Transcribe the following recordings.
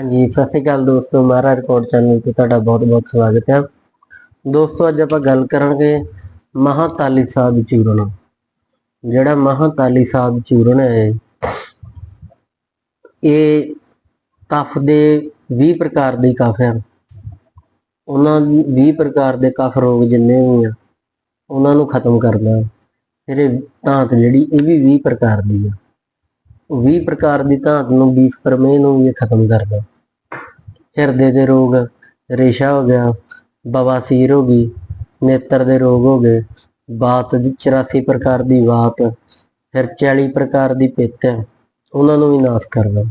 ਹਾਂਜੀ, ਸਤਿ ਸ਼੍ਰੀ ਅਕਾਲ ਦੋਸਤੋ, ਮਹਾਰਾਜ ਰਿਕਾਰਡ ਚੈਨਲ ਤੇ ਤੁਹਾਡਾ ਬਹੁਤ-ਬਹੁਤ ਸਵਾਗਤ ਹੈ। ਦੋਸਤੋ, ਅੱਜ ਆਪਾਂ ਗੱਲ ਕਰਾਂਗੇ ਮਹਾਤਾਲੀ ਸਾਹਿਬ ਚੂਰਨ। ਜਿਹੜਾ ਮਹਾਤਾਲੀ ਸਾਹਿਬ ਚੂਰਨ ਹੈ, ਇਹ ਕਫ ਦੇ 20 ਪ੍ਰਕਾਰ ਦੇ ਕਫ ਹਨ। ਉਹਨਾਂ 20 ਪ੍ਰਕਾਰ ਦੇ ਕਫ ਰੋਗ ਜਿੰਨੇ ਵੀ ਆ, ਉਹਨਾਂ ਨੂੰ ਖਤਮ ਕਰਦਾ ਫਿਰ ਇਹ ਧਾਤ ਜਿਹੜੀ, ਇਹ ਵੀ 20 ਪ੍ਰਕਾਰ ਦੀ ਆ। 20 ਪ੍ਰਕਾਰ ਦੀ ਧਾਤ ਨੂੰ 20 ਪ੍ਰਮੇਹ ਨੂੰ ਵੀ ਇਹ ਖਤਮ ਕਰਦਾ ਹਿਰਦੇ ਦੇ ਰੋਗ, ਰੇਸ਼ਾ ਹੋ ਗਿਆ ਬਵਾਸੀਰ ਹੋ ਗਈ, ਨੇਤਰ ਦੇ ਰੋਗ ਹੋ ਗਏ, ਬਾਤ ਦੀ 84 ਪ੍ਰਕਾਰ ਦੀ ਬਾਤ, ਫਿਰ 40 ਪ੍ਰਕਾਰ ਦੀ ਪਿੱਤ, ਉਹਨਾਂ ਨੂੰ ਵੀ ਨਾਸ ਕਰਦਾ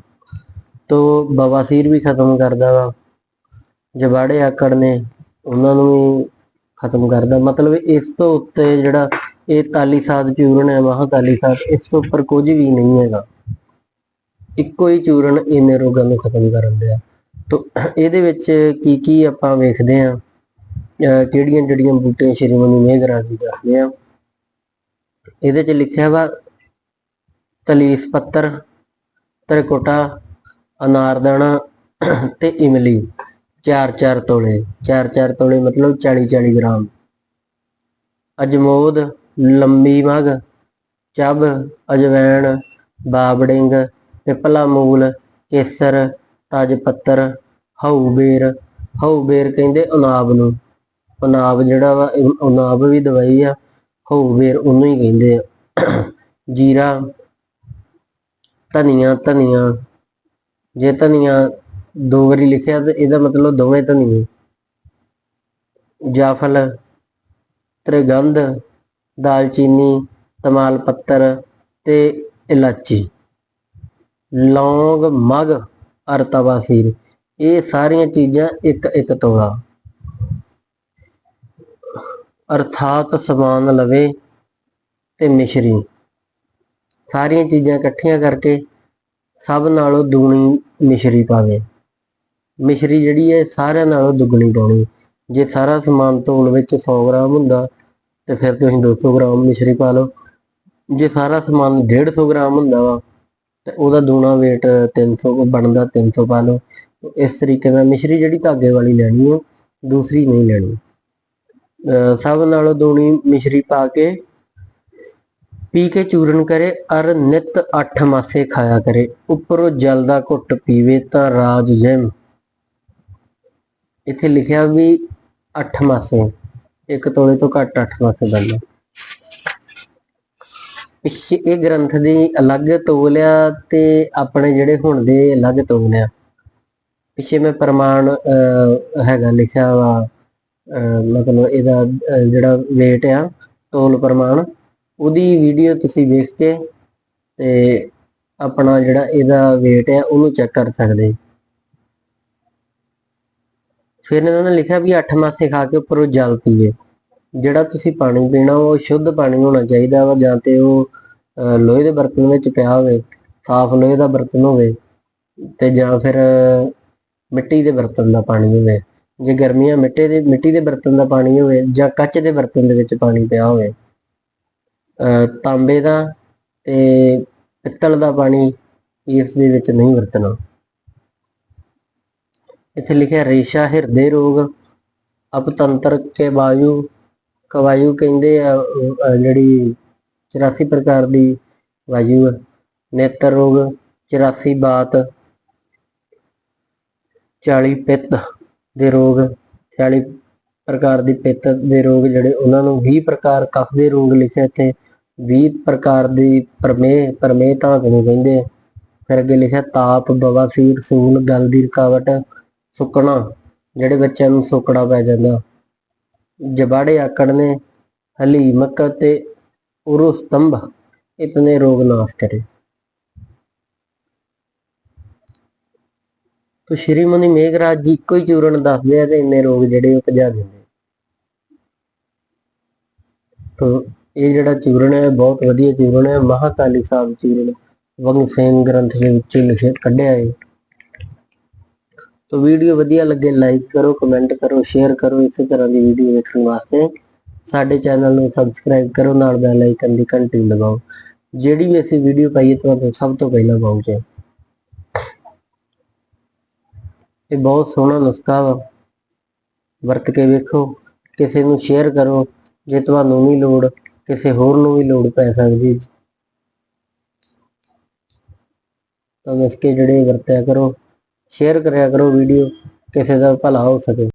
ਤੋ ਬਵਾਸੀਰ ਵੀ ਖਤਮ ਕਰਦਾ ਵਾ, ਜਵਾੜੇ ਆਕੜ ਨੇ, ਉਹਨਾਂ ਨੂੰ ਵੀ ਖਤਮ ਕਰਦਾ ਮਤਲਬ ਇਸ ਤੋਂ ਉੱਤੇ ਜਿਹੜਾ ਇਹ ਤਾਲੀ ਸਾਧ ਚੂਰਨ ਹੈ ਮਹਾਤਾਲੀ ਸਾਧ ਇਸ ਤੋਂ ਉੱਪਰ ਕੁਝ ਵੀ ਨਹੀਂ ਹੈਗਾ। ਇੱਕੋ ਹੀ ਚੂਰਨ ਇੰਨੇ ਰੋਗਾਂ ਨੂੰ ਖਤਮ ਕਰਨ ਦਿਆ ਤੋ ਇਹਦੇ ਵਿੱਚ ਕੀ ਕੀ ਆਪਾਂ ਵੇਖਦੇ ਆ ਕਿਹੜੀਆਂ ਜਿਹੜੀਆਂ ਬੂਟੇ ਸ਼੍ਰੀਮਨੀ ਮੇਘਰਾ ਜੀ ਦੱਸਦੇ ਆ। ਇਹਦੇ 'ਚ ਲਿਖਿਆ ਵਾ ਤਲੀਸ ਪੱਤਰ, ਤਰਕੋਟਾ, ਅਨਾਰਦਾਣਾ ਤੇ ਇਮਲੀ 4-4 ਤੋਲੇ। 4-4 ਤੋਲੇ ਮਤਲਬ 40-40 ਗ੍ਰਾਮ। ਅਜਮੋਦ ਲੰਮੀ ਮਗ, ਚੱਬ, ਅਜਵੈਣ, ਬਾਬੜਿੰਗ ਪਿਪਲਾ ਮੂਲ ਕੇਸਰ, ਤਜ ਪੱਤਰ ਹਊ ਬੇਰ। ਹਊ ਬੇਰ ਕਹਿੰਦੇ ਉਨਾਬ ਨੂੰ। ਉਨਾਬ ਜਿਹੜਾ ਵਾ ਉਨਾਬ ਵੀ ਦਵਾਈ ਆ ਹਊ ਬੇਰ ਉਹਨੂੰ ਹੀ ਕਹਿੰਦੇ ਆ। ਜੀਰਾ, ਧਨੀਆ ਧਨੀਆ। ਜੇ ਧਨੀਆ ਦੋ ਵਾਰੀ ਲਿਖਿਆ ਤਾਂ ਇਹਦਾ ਮਤਲਬ ਦੋਵੇਂ ਧਨੀਏ। ਜਾਫਲ, ਤ੍ਰਿਗੰਧ, ਦਾਲਚੀਨੀ, ਤਮਾਲ ਪੱਤਰ ਤੇ ਇਲਾਚੀ। ਲੌਂਗ ਮਗ ਅਰ ਤਵਾਸੀਰ ਇਹ ਸਾਰੀਆਂ ਚੀਜ਼ਾਂ ਇੱਕ ਇੱਕ ਤੋਲਾ ਅਰਥਾਤ ਸਮਾਨ ਲਵੇ ਤੇ ਮਿਸ਼ਰੀ। ਸਾਰੀਆਂ ਚੀਜ਼ਾਂ ਇਕੱਠੀਆਂ ਕਰਕੇ ਸਭ ਨਾਲੋਂ ਦੂਣੀ ਮਿਸ਼ਰੀ ਪਾਵੇ। ਮਿਸ਼ਰੀ ਜਿਹੜੀ ਹੈ, ਸਾਰਿਆਂ ਨਾਲੋਂ ਦੁੱਗਣੀ ਪਾਉਣੀ। ਜੇ ਸਾਰਾ ਸਮਾਨ ਤੋਲ ਵਿੱਚ 100 ਗ੍ਰਾਮ ਹੁੰਦਾ, ਤੇ ਫਿਰ ਤੁਸੀਂ 200 ਗ੍ਰਾਮ ਮਿਸ਼ਰੀ ਪਾ ਲਓ। ਜੇ ਸਾਰਾ ਸਮਾਨ 150 ਗ੍ਰਾਮ ਹੁੰਦਾ ਵਾ ਤੇ ਉਹਦਾ ਦੂਣਾ weight 300 ਬਣਦਾ 300 ਪਾ ਲਓ। ਇਸ ਤਰੀਕੇ ਨਾਲ ਮਿਸ਼ਰੀ ਜਿਹੜੀ ਧਾਗੇ ਵਾਲੀ ਲੈਣੀ ਹੈ, ਦੂਸਰੀ ਨਹੀਂ ਲੈਣੀ। ਸਭ ਨਾਲੋਂ ਦੂਣੀ ਮਿਸ਼ਰੀ ਪਾ ਕੇ ਪੀ ਕੇ ਚੂਰਨ ਕਰੇ, ਅਰ ਨਿਤ ਅੱਠ ਮਾਸੇ ਖਾਇਆ ਕਰੇ। ਉੱਪਰੋਂ ਜਲ ਦਾ ਘੁੱਟ ਪੀਵੇ ਤਾਂ ਰਾਜ ਜੈਮ। ਇੱਥੇ ਲਿਖਿਆ ਵੀ 8 ਮਾਸੇ, ਇੱਕ ਤੋਲੇ ਤੋਂ ਘੱਟ 8 ਮਾਸੇ ਬਣਦਾ ਪਿੱਛੇ ਇਹ ਗ੍ਰੰਥ ਦੀ ਅਲੱਗ ਤੋਲ ਆ ਤੇ ਆਪਣੇ ਜਿਹੜੇ ਹੁਣ ਦੇ ਅਲੱਗ ਤੋਲ ਆ। ਪਿੱਛੇ ਮੈਂ ਪ੍ਰਮਾਣ ਹੈਗਾ ਲਿਖਿਆ ਵਾ ਮਤਲਬ ਇਹਦਾ ਜਿਹੜਾ weight ਆ, ਤੋਲ ਪ੍ਰਮਾਣ, ਉਹਦੀ ਵੀਡੀਓ ਤੁਸੀਂ ਵੇਖ ਕੇ ਤੇ ਆਪਣਾ ਜਿਹੜਾ ਇਹਦਾ weight ਆ, ਉਹਨੂੰ ਚੈੱਕ ਕਰ ਸਕਦੇ। ਫਿਰ ਇਹਨਾਂ ਨੇ ਲਿਖਿਆ ਵੀ 8 ਮਾਸੇ ਖਾ ਕੇ ਉੱਪਰੋਂ ਜਲ ਪੀਏ। ਜਿਹੜਾ ਤੁਸੀਂ ਪਾਣੀ ਪੀਣਾ, ਉਹ ਸ਼ੁੱਧ ਪਾਣੀ ਹੋਣਾ ਚਾਹੀਦਾ ਵਾ, ਜਾਂ ਤੇ ਉਹ ਲੋਹੇ ਦੇ ਬਰਤਨ ਵਿੱਚ ਪਿਆ ਹੋਵੇ, ਸਾਫ਼ ਲੋਹੇ ਦਾ ਬਰਤਨ ਹੋਵੇ, ਤੇ ਜਾਂ ਫਿਰ ਮਿੱਟੀ ਦੇ ਬਰਤਨ ਦਾ ਪਾਣੀ ਹੋਵੇ। ਜੇ ਗਰਮੀਆਂ ਮਿੱਟੀ ਦੇ ਮਿੱਟੀ ਦੇ ਬਰਤਨ ਦਾ ਪਾਣੀ ਹੋਵੇ, ਜਾਂ ਕੱਚ ਦੇ ਬਰਤਨ ਦੇ ਵਿੱਚ ਪਾਣੀ ਪਿਆ ਹੋਵੇ, ਅਹ, ਤਾਂਬੇ ਦਾ ਤੇ ਪਿੱਤਲ ਦਾ ਪਾਣੀ ਇਸ ਦੇ ਵਿੱਚ ਨਹੀਂ ਵਰਤਣਾ। ਇੱਥੇ ਲਿਖਿਆ ਰੇਸ਼ਾ ਹਿਰਦੇ ਰੋਗ, ਅਪਤੰਤਰ ਕੇ ਵਾਯੂ ਕਵਾਯੂ ਕਹਿੰਦੇ ਆ ਜਿਹੜੀ 84 ਪ੍ਰਕਾਰ ਦੀ ਵਾਯੂ ਹੈ ਨੇਤਰ ਰੋਗ 84 ਬਾਤ 40 ਪਿੱਤ ਦੇ ਰੋਗ 40 ਪ੍ਰਕਾਰ ਦੀ ਪਿੱਤ ਦੇ ਰੋਗ ਜਿਹੜੇ ਉਹਨਾਂ ਨੂੰ 20 ਪ੍ਰਕਾਰ ਕਫ ਦੇ ਰੋਗ ਲਿਖੇ ਇੱਥੇ 20 ਪ੍ਰਕਾਰ ਦੀ ਪਰਮੇਹ ਪ੍ਰਮੇਹ ਧਾਤ ਨੂੰ ਕਹਿੰਦੇ ਫਿਰ ਅੱਗੇ ਲਿਖਿਆ, ਤਾਪ ਬਵਾਸੀਰ ਸੂਲ ਗਲ ਦੀ ਰੁਕਾਵਟ, ਸੁੱਕਣਾ, ਜਿਹੜੇ ਬੱਚਿਆਂ ਨੂੰ ਸੁੱਕੜਾ ਪੈ ਜਾਂਦਾ। ਜਬਾੜੇ ਆਕੜ ਨੇ ਹਲੀਮਕ ਤੇ ਉਰੋ ਸਤੰਭ, ਇਤਨੇ ਰੋਗ ਨਾਸ਼ ਕਰੇ। ਤੋ ਸ਼੍ਰੀ ਮੁਨੀ ਮੇਘਰਾਜ ਜੀ ਇੱਕੋ ਹੀ ਚੂਰਨ ਦੱਸਦੇ ਆ ਤੇ ਇੰਨੇ ਰੋਗ ਜਿਹੜੇ ਉਹ ਭਜਾ ਦਿੰਦੇ ਤੋ ਇਹ ਜਿਹੜਾ ਚੂਰਨ ਹੈ, ਬਹੁਤ ਵਧੀਆ ਚੂਰਨ ਹੈ। ਮਹਾਕਾਲੀ ਸਾਹਿਬ ਚੂਰਨ, ਵੰਗ ਸਿੰਘ ਗ੍ਰੰਥ ਦੇ ਵਿੱਚ ਲਿਖਿਆ ਕੱਢਿਆ ਹੈ। ਤੋ ਵੀਡੀਓ ਵਧੀਆ ਲੱਗੇ ਲਾਈਕ ਕਰੋ ਕਮੈਂਟ ਕਰੋ ਸ਼ੇਅਰ ਕਰੋ, ਇਸੇ ਤਰ੍ਹਾਂ ਦੀ ਵੀਡੀਓ ਵੇਖਣ ਵਾਸਤੇ। ਸਾਡੇ ਚੈਨਲ ਨੂੰ ਸਬਸਕ੍ਰਾਈਬ ਕਰੋ, ਨਾਲ ਬੈਲ ਆਈਕਨ ਦੀ ਘੰਟੀ ਦਬਾਓ ਜਿਹੜੀ ਵੀ ਅਸੀਂ ਵੀਡੀਓ ਪਾਈਏ, ਤੁਹਾਨੂੰ ਸਭ ਤੋਂ ਪਹਿਲਾਂ ਪਹੁੰਚੇ ਇਹ ਬਹੁਤ ਸੋਹਣਾ ਨੁਸਖਾ ਵਾ। ਵਰਤ ਕੇ ਵੇਖੋ, ਕਿਸੇ ਨੂੰ ਸ਼ੇਅਰ ਕਰੋ, ਜੇ ਤੁਹਾਨੂੰ ਨਹੀਂ ਲੋੜ, ਕਿਸੇ ਹੋਰ ਨੂੰ ਵੀ ਲੋੜ ਪੈ ਸਕਦੀ। ਹੈ। ਤਾਂ ਨੁਸਖੇ ਜਿਹੜੇ ਵਰਤਿਆ ਕਰੋ। ਸ਼ੇਅਰ ਕਰਿਆ ਕਰੋ ਵੀਡੀਓ ਕਿਸੇ ਦਾ ਭਲਾ ਹੋ ਸਕੇ।